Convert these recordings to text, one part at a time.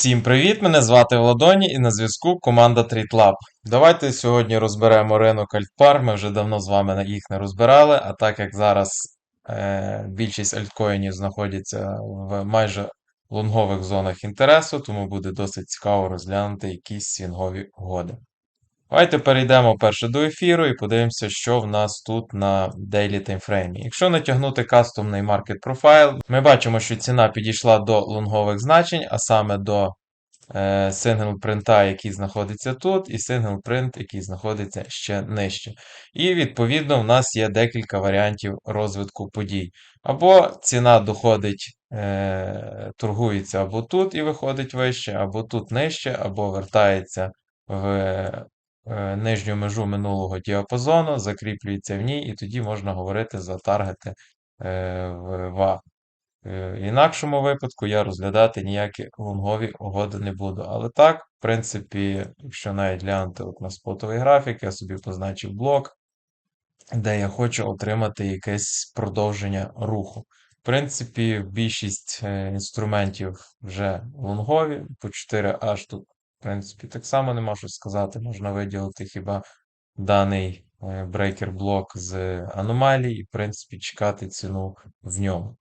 Всім привіт! Мене звати Владоні і на зв'язку команда TradeLab. Давайте сьогодні розберемо ринок альтпар. Ми вже давно з вами їх не розбирали, а так як зараз е, більшість альткоїнів знаходяться в майже лонгових зонах інтересу, тому буде досить цікаво розглянути якісь свінгові угоди. Давайте перейдемо перше до ефіру і подивимося, що в нас тут на Daily Timeframe. Якщо натягнути кастомний Market Profile, ми бачимо, що ціна підійшла до лонгових значень, а саме до е, сингл принта, який знаходиться тут, і сингл принт, який знаходиться ще нижче. І відповідно в нас є декілька варіантів розвитку подій. Або ціна доходить, е, торгується або тут і виходить вище, або тут нижче, або вертається в нижню межу минулого діапазону, закріплюється в ній, і тоді можна говорити за таргети е, в ВА. Е, В інакшому випадку я розглядати ніякі лонгові угоди не буду. Але так, в принципі, якщо навіть глянути от на спотовий графік, я собі позначив блок, де я хочу отримати якесь продовження руху. В принципі, більшість е, інструментів вже лонгові, по 4H тут, в принципі, так само нема що сказати. Можна виділити хіба даний брейкер блок з аномалій, і, в принципі, чекати ціну в ньому.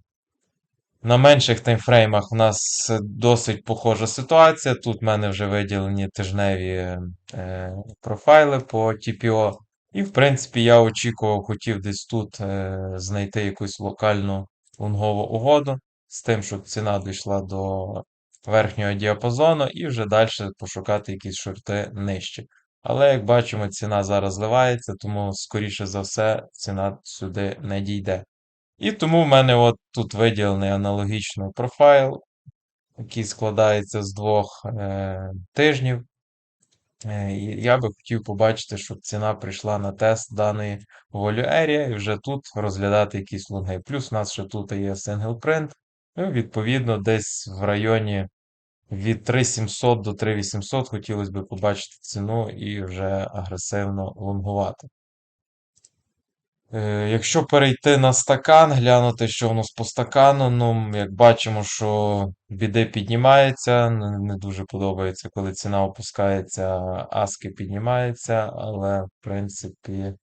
На менших таймфреймах у нас досить похожа ситуація. Тут в мене вже виділені тижневі е, профайли по TPO. І, в принципі, я очікував, хотів десь тут е, знайти якусь локальну лонгову угоду з тим, щоб ціна дійшла до верхнього діапазону, і вже далі пошукати якісь шорти нижче. Але, як бачимо, ціна зараз зливається, тому, скоріше за все, ціна сюди не дійде. І тому в мене от тут виділений аналогічний профайл, який складається з двох е, тижнів. Е, я би хотів побачити, щоб ціна прийшла на тест даної Area і вже тут розглядати якісь лонги. Плюс у нас ще тут є Single Print. Ну, відповідно, десь в районі від 3700 до 3800 хотілося б побачити ціну і вже агресивно лонгувати. Е, Якщо перейти на стакан, глянути, що у нас по стакану, ну, як бачимо, що біди піднімається, не, дуже подобається, коли ціна опускається, аски піднімаються, але, в принципі,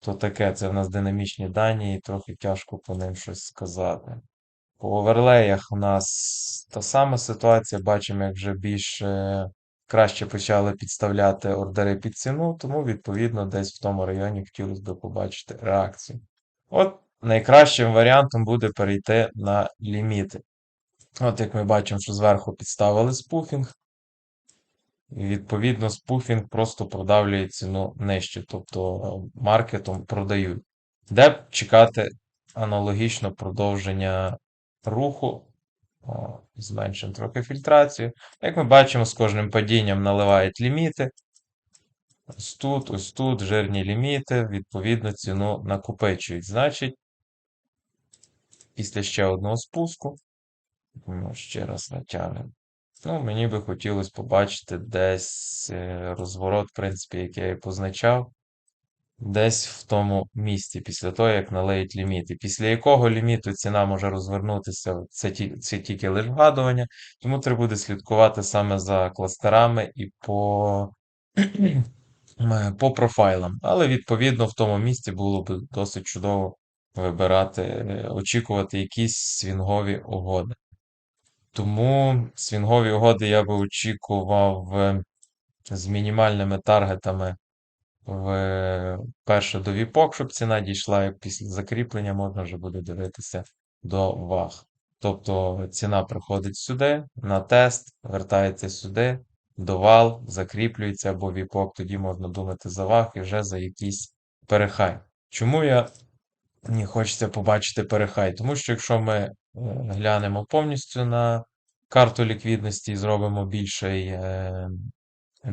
то таке, це в нас динамічні дані, і трохи тяжко по ним щось сказати. По оверлеях у нас та сама ситуація, бачимо, як вже більш е, краще почали підставляти ордери під ціну, тому, відповідно, десь в тому районі хотілося б побачити реакцію. От найкращим варіантом буде перейти на ліміти. От як ми бачимо, що зверху підставили спуфінг. І відповідно, спуфінг просто продавлює ціну нижче, тобто маркетом продають. Де б чекати аналогічно продовження руху. О, Зменшимо трохи фільтрацію. Як ми бачимо, з кожним падінням наливають ліміти. Ось тут, ось тут жирні ліміти, відповідно, ціну накопичують. Значить, після ще одного спуску, ну, ще раз натягнемо. Ну, мені би хотілося побачити десь е, розворот, в принципі, який я позначав. Десь в тому місці, після того, як налеють ліміти. Після якого ліміту ціна може розвернутися, це, це тільки лише вгадування, тому треба буде слідкувати саме за кластерами і по по профайлам. Але, відповідно, в тому місці було б досить чудово вибирати, е, очікувати якісь свінгові угоди. Тому свінгові угоди я би очікував е, з мінімальними таргетами в перше до віпок, щоб ціна дійшла, як після закріплення можна вже буде дивитися до ваг. Тобто ціна приходить сюди на тест, вертається сюди, до вал, закріплюється або віпок, тоді можна думати за ваг і вже за якийсь перехай. Чому я мені хочеться побачити перехай? Тому що якщо ми е, глянемо повністю на карту ліквідності і зробимо більший, е,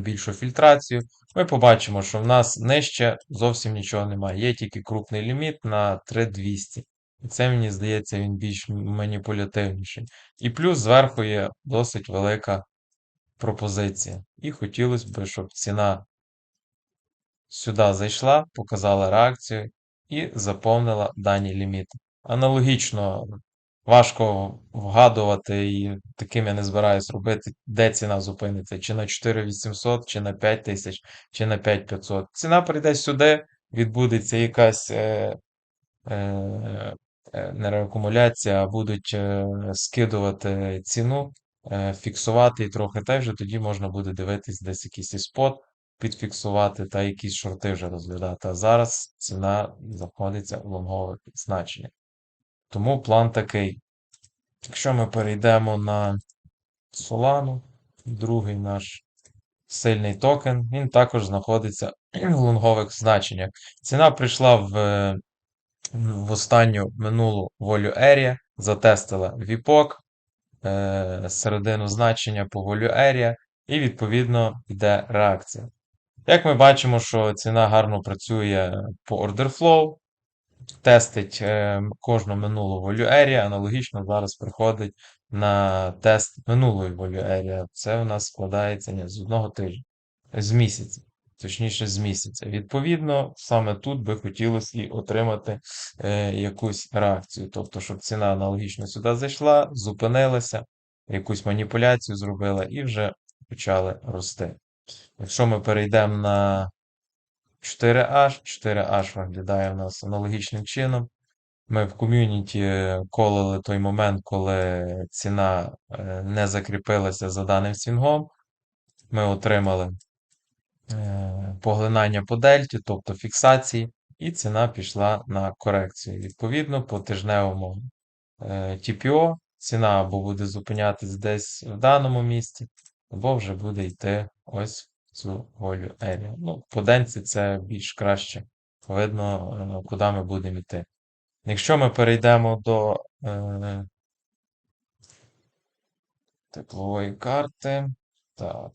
більшу фільтрацію, ми побачимо, що в нас нижче зовсім нічого немає. Є тільки крупний ліміт на 3200. І це, мені здається, він більш маніпулятивніший. І плюс зверху є досить велика пропозиція. І хотілося б, щоб ціна сюди зайшла, показала реакцію і заповнила дані ліміти. Аналогічно важко вгадувати і таким я не збираюсь робити, де ціна зупиниться, чи на 4800, чи на 5000, чи на 5500. Ціна прийде сюди, відбудеться якась е, е, е, не реакумуляція, будуть е, скидувати ціну, е, фіксувати і трохи теж, вже тоді можна буде дивитись десь якийсь і спот, підфіксувати та якісь шорти вже розглядати. А зараз ціна знаходиться в лонгових значеннях. Тому план такий. Якщо ми перейдемо на Solana, другий наш сильний токен, він також знаходиться в лонгових значеннях. Ціна прийшла в, в останню минулу волю Area, затестила VPOC, е, середину значення по волю Area, і відповідно йде реакція. Як ми бачимо, що ціна гарно працює по order flow, тестить е, кожну минулу волю Area, аналогічно зараз приходить на тест минулої волю Area. Це у нас складається ні, з одного тижня, з місяця, точніше з місяця. Відповідно, саме тут би хотілося і отримати е, якусь реакцію. Тобто, щоб ціна аналогічно сюди зайшла, зупинилася, якусь маніпуляцію зробила і вже почали рости. Якщо ми перейдемо на 4H. 4H виглядає в нас аналогічним чином. Ми в ком'юніті колили той момент, коли ціна е, не закріпилася за даним свінгом. Ми отримали е, поглинання по дельті, тобто фіксації, і ціна пішла на корекцію. Відповідно, по тижневому е, TPO ціна або буде зупинятись десь в даному місці, або вже буде йти ось волю area. Ну, по денці це більш краще видно, е, куди ми будемо йти. Якщо ми перейдемо до е, теплової карти, так,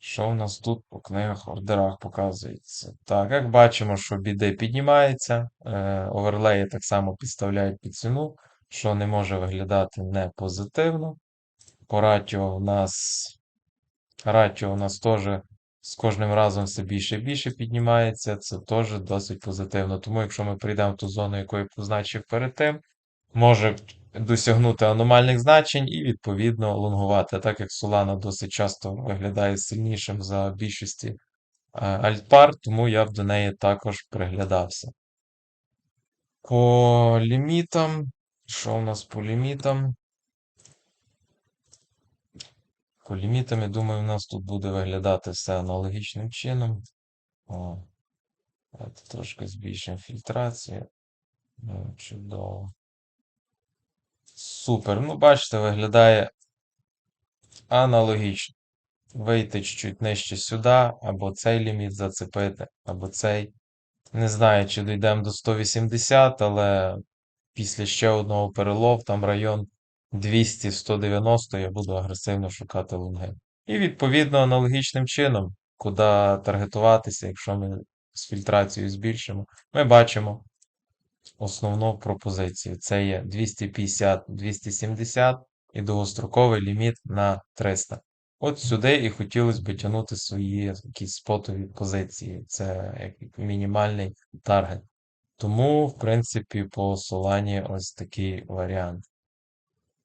що в нас тут по книгах, ордерах показується? Так, як бачимо, що біди піднімається, е, оверлеї так само підставляють під ціну, що не може виглядати не позитивно. По у нас Ратіо у нас теж з кожним разом все більше і більше піднімається. Це теж досить позитивно. Тому, якщо ми прийдемо в ту зону, яку я позначив перед тим, може досягнути аномальних значень і, відповідно, лонгувати. Так як Solana досить часто виглядає сильнішим за більшості е, альтпар, тому я б до неї також приглядався. По лімітам. Що у нас по лімітам? По лімітам, я думаю, у нас тут буде виглядати все аналогічним чином. О, давайте трошки збільшимо фільтрацію. Ну, чудово. Супер. Ну, бачите, виглядає аналогічно. Вийти чуть нижче сюди, або цей ліміт зацепити, або цей. Не знаю, чи дійдемо до 180, але після ще одного перелов, там район 200-190 я буду агресивно шукати лонги. І відповідно аналогічним чином, куди таргетуватися, якщо ми з фільтрацією збільшимо, ми бачимо основну пропозицію. Це є 250-270 і довгостроковий ліміт на 300. От сюди і хотілося б тягнути свої якісь спотові позиції. Це як мінімальний таргет. Тому, в принципі, по Solana ось такий варіант.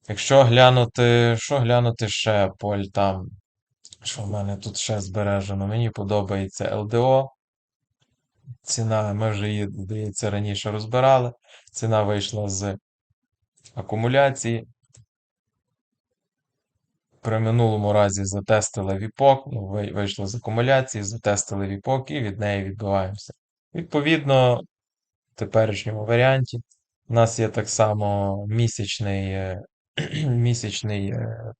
Якщо глянути, що глянути ще по альтам, що в мене тут ще збережено, мені подобається LDO. Ціна, ми вже її, здається, раніше розбирали. Ціна вийшла з акумуляції. При минулому разі затестили віпок, ну, вийшло з акумуляції, затестили віпок і від неї відбиваємося. Відповідно, в теперішньому варіанті у нас є так само місячний е, місячний е,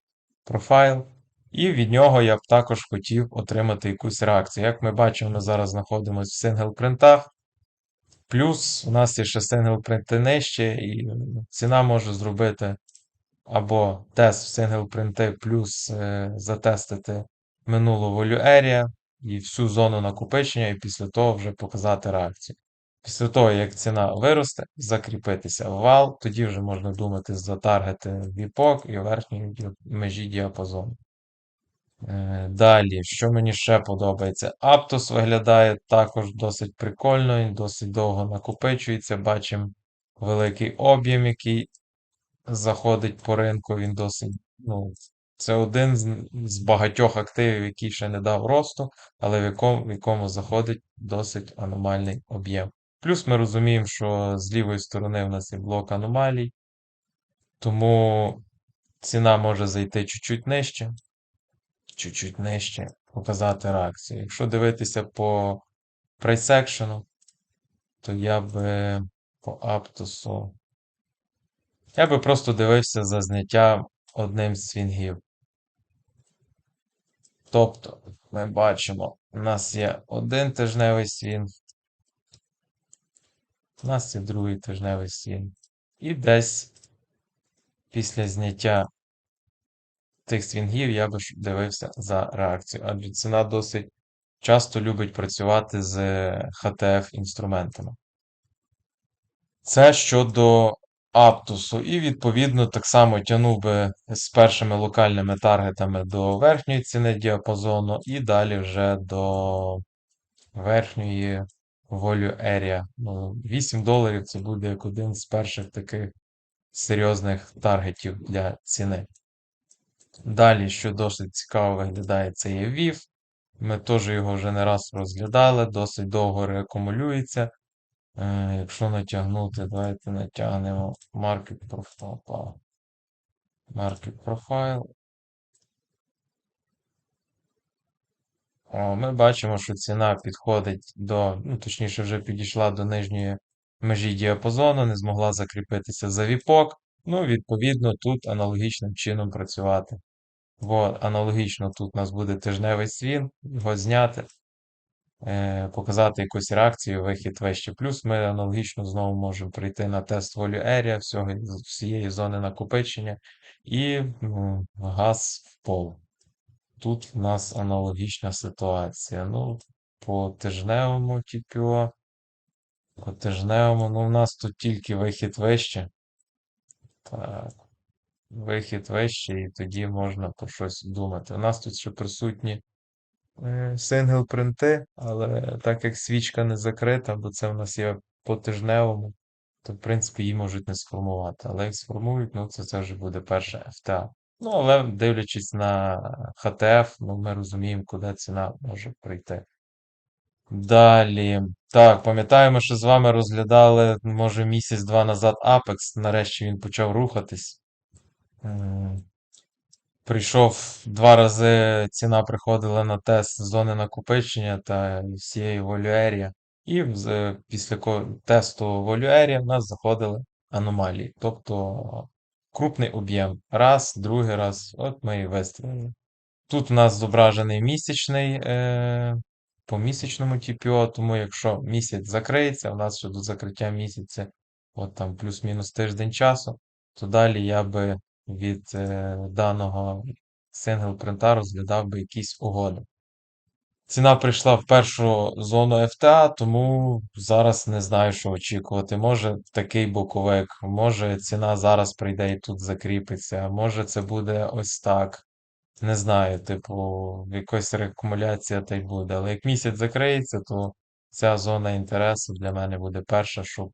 профайл, і від нього я б також хотів отримати якусь реакцію. Як ми бачимо, ми зараз знаходимося в сингл-принтах. Плюс у нас є ще сингл-принти нижче, і ціна може зробити або тест в сингл-принти, плюс е, затестити минулу волю area і всю зону накопичення, і після того вже показати реакцію. Після того, як ціна виросте, закріпитися в вал, тоді вже можна думати затаргети віпок і верхньої межі діапазону. Е, Далі, що мені ще подобається? Aptos виглядає також досить прикольно і досить довго накопичується. Бачимо великий об'єм, який заходить по ринку, він досить, ну, це один з багатьох активів, який ще не дав росту, але в якому, в якому заходить досить аномальний об'єм. Плюс ми розуміємо, що з лівої сторони в нас є блок аномалій, тому ціна може зайти чуть-чуть нижче, чуть-чуть нижче, показати реакцію. Якщо дивитися по прайс-секшену, то я би по Аптосу. Я би просто дивився за зняття одним з свінгів. Тобто, ми бачимо, у нас є один тижневий свінг, у нас є другий тижневий свінг. І десь після зняття тих свінгів я би дивився за реакцією. Адже ціна досить часто любить працювати з HTF-інструментами. Це щодо Аптусу. І, відповідно, так само тягнув би з першими локальними таргетами до верхньої ціни діапазону, і далі вже до верхньої Value Area. Ну, 8 доларів це буде як один з перших таких серйозних таргетів для ціни. Далі, що досить цікаво виглядає, це є VIF. Ми теж його вже не раз розглядали, досить довго реакумулюється. Е, Якщо натягнути, давайте натягнемо Market Profile. Market Profile. Ми бачимо, що ціна підходить до, ну, точніше, вже підійшла до нижньої межі діапазону, не змогла закріпитися за віпок. Ну, відповідно, тут аналогічним чином працювати. Бо аналогічно тут у нас буде тижневий свін, його зняти, е, показати якусь реакцію, вихід вище. Плюс ми аналогічно знову можемо прийти на тест Value Area всього, всієї зони накопичення і ну, газ в пол. Тут в нас аналогічна ситуація. Ну, по тижневому TPO, по тижневому, ну, у нас тут тільки вихід вище. Так, вихід вище, і тоді можна про щось думати. У нас тут ще присутні сингл принти, але так як свічка не закрита, бо це в нас є по тижневому, то в принципі її можуть не сформувати. Але як сформують, ну це, це вже буде перше FTA. Ну, але дивлячись на HTF, ну, ми розуміємо, куди ціна може прийти. Далі. Так, пам'ятаємо, що з вами розглядали, може, місяць-два назад Apex. Нарешті він почав рухатись. Прийшов два рази ціна приходила на тест зони накопичення та всієї волюерія. І після тесту волюерія в нас заходили аномалії. Тобто крупний об'єм. Раз, другий раз. От ми і вистрілили. Тут у нас зображений місячний е, по місячному TPO, тому якщо місяць закриється, у нас ще до закриття місяця, от там плюс-мінус тиждень часу, то далі я би від е, даного сингл принта розглядав би якісь угоди. Ціна прийшла в першу зону FTA, тому зараз не знаю, що очікувати. Може такий боковик, може ціна зараз прийде і тут закріпиться, може це буде ось так. Не знаю, типу, якась реакумуляція та й буде. Але як місяць закриється, то ця зона інтересу для мене буде перша, щоб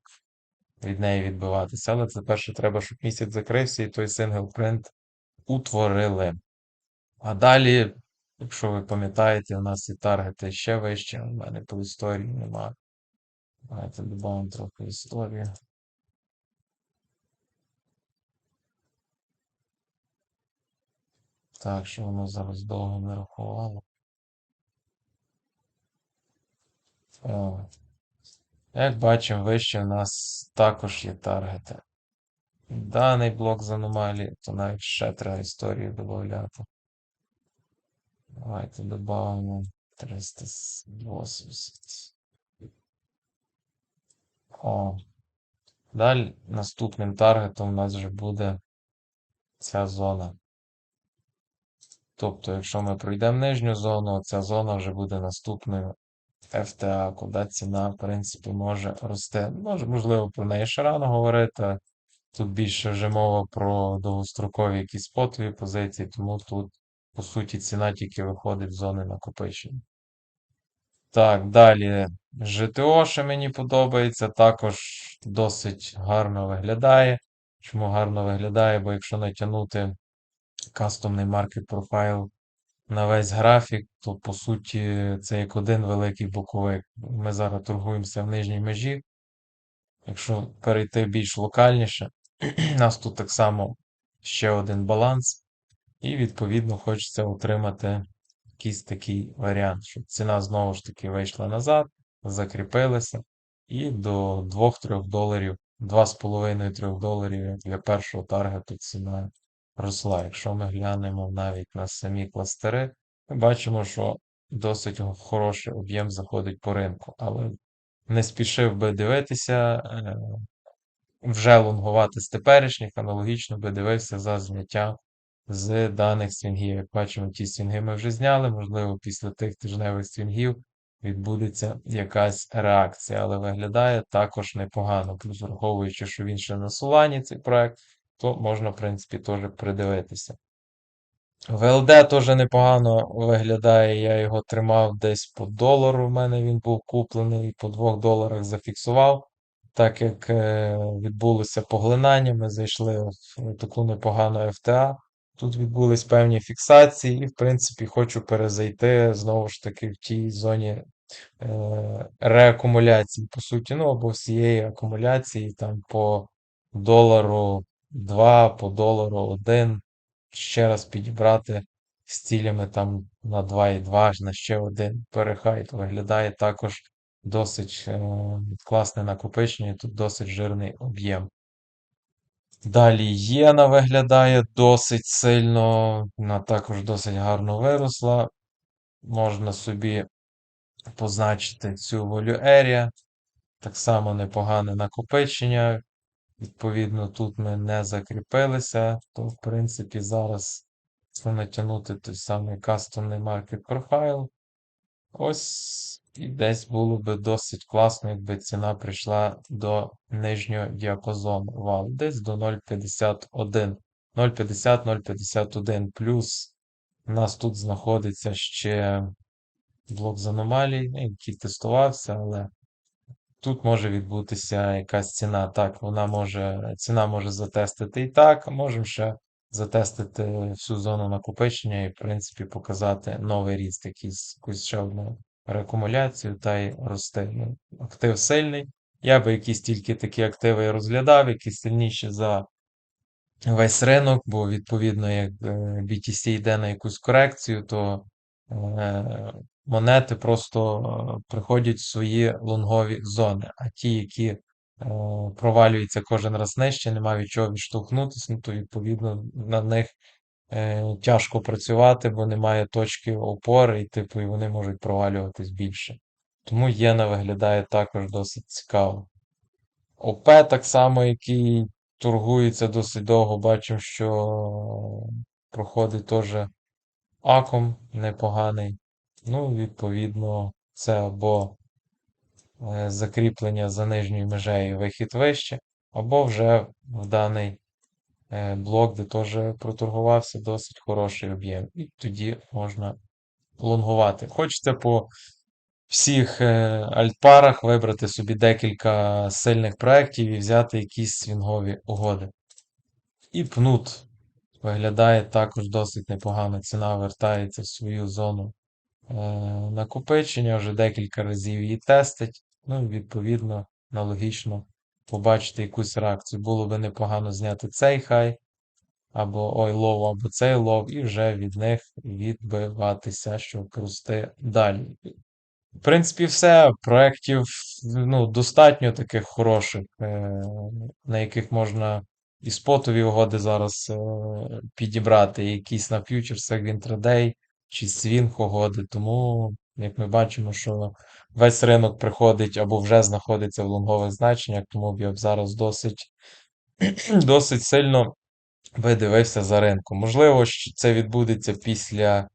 від неї відбиватися. Але це перше треба, щоб місяць закрився і той сингл принт утворили. А далі, якщо ви пам'ятаєте, у нас і таргети ще вище. У мене по історії немає. Давайте додамо трохи історії. Так, що воно зараз довго не рахувало. О. Як бачимо, вище у нас також є таргети. Даний блок з аномалії, то навіть ще треба історію додати. Давайте додамо 380. О. Далі наступним таргетом у нас вже буде ця зона. Тобто, якщо ми пройдемо нижню зону, ця зона вже буде наступною FTA, куди ціна, в принципі, може рости. Може, можливо, про неї ще рано говорити. Тут більше вже мова про довгострокові якісь спотові позиції, тому тут, по суті, ціна тільки виходить з зони накопичення. Так, далі ЖТО, що мені подобається, також досить гарно виглядає. Чому гарно виглядає? Бо якщо натягнути кастомний маркет профайл на весь графік, то по суті це як один великий боковик. Ми зараз торгуємося в нижній межі. Якщо перейти більш локальніше, у нас тут так само ще один баланс, і відповідно хочеться отримати якийсь такий варіант, щоб ціна знову ж таки вийшла назад, закріпилася, і до 2-3 доларів, 2,5-3 доларів для першого таргету ціна росла. Якщо ми глянемо навіть на самі кластери, ми бачимо, що досить хороший об'єм заходить по ринку, але не спішив би дивитися, е, вже лонгувати з теперішніх, аналогічно би дивився за зняття з даних свінгів. Як бачимо, ті свінги ми вже зняли, можливо, після тих тижневих свінгів відбудеться якась реакція, але виглядає також непогано. Плюс враховуючи, що він ще на Солані цей проект, то можна, в принципі, теж придивитися. ВЛД теж непогано виглядає. Я його тримав десь по долару. У мене він був куплений, по 2 доларах зафіксував. Так як е, відбулося поглинання, ми зайшли в таку непогану FTA. Тут відбулись певні фіксації, і, в принципі, хочу перезайти знову ж таки в тій зоні е, реакумуляції, по суті, ну або всієї акумуляції там по долару 2, по долару 1. Ще раз підібрати з цілями там на 2,2 на ще один перехайт. Виглядає також досить е, класне накопичення, тут досить жирний об'єм. Далі Єна виглядає досить сильно, вона також досить гарно виросла. Можна собі позначити цю Area. Так само непогане накопичення. Відповідно, тут ми не закріпилися, то, в принципі, зараз натягнути той самий кастомний маркет профайл. Ось і десь було би досить класно, якби ціна прийшла до нижнього діапазону вал, десь до 0,51. 0,50-0,51. Плюс у нас тут знаходиться ще блок з аномалій, який тестувався, але тут може відбутися якась ціна. Так, вона може, ціна може затестити і так, а можемо ще затестити всю зону накопичення і, в принципі, показати новий ріст, якийсь, якусь ще одну реакумуляцію та й рости. Ну, актив сильний. Я би якісь тільки такі активи розглядав, які сильніші за весь ринок, бо відповідно, як е, BTC йде на якусь корекцію, то е, монети просто е, приходять в свої лонгові зони. А ті, які е, провалюються кожен раз нижче, немає від чого відштовхнутися, ну, то відповідно на них е, тяжко працювати, бо немає точки опори, і типу, і вони можуть провалюватись більше. Тому єна виглядає також досить цікаво. ОП так само, який торгується досить довго, бачимо, що проходить теж аком непоганий. Ну, відповідно, це або закріплення за нижньою межею вихід вище, або вже в даний е, блок, де теж проторгувався досить хороший об'єм. І тоді можна лонгувати. Хочеться по всіх е, альтпарах вибрати собі декілька сильних проєктів і взяти якісь свінгові угоди. І пнут виглядає також досить непогано. Ціна вертається в свою зону е, накопичення, вже декілька разів її тестить. Ну і відповідно, аналогічно побачити якусь реакцію. Було би непогано зняти цей хай, або ой, лов, або цей лов, і вже від них відбиватися, щоб рости далі. В принципі, все. Проєктів ну, достатньо таких хороших, е, на яких можна і спотові угоди зараз е, підібрати, якісь на фьючерсах в інтрадей чи свінг угоди. Тому, як ми бачимо, що весь ринок приходить або вже знаходиться в лонгових значеннях, тому б я б зараз досить, досить сильно видивився за ринком. Можливо, це відбудеться після.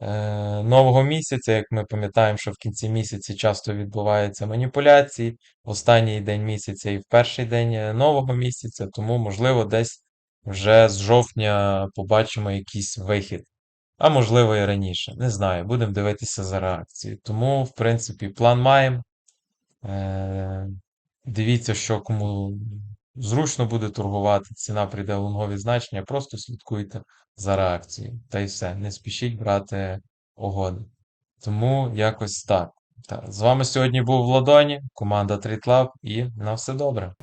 Е, Нового місяця, як ми пам'ятаємо, що в кінці місяці часто відбуваються маніпуляції, в останній день місяця і в перший день е, нового місяця, тому, можливо, десь вже з жовтня побачимо якийсь вихід. А можливо і раніше. Не знаю, будемо дивитися за реакцією. Тому, в принципі, план маємо. Е, Дивіться, що кому зручно буде торгувати, ціна прийде в лонгові значення, просто слідкуйте за реакцією. Та й все. Не спішіть брати угоди. Тому якось так. Та, З вами сьогодні був Владоні, команда TradeLab і на все добре.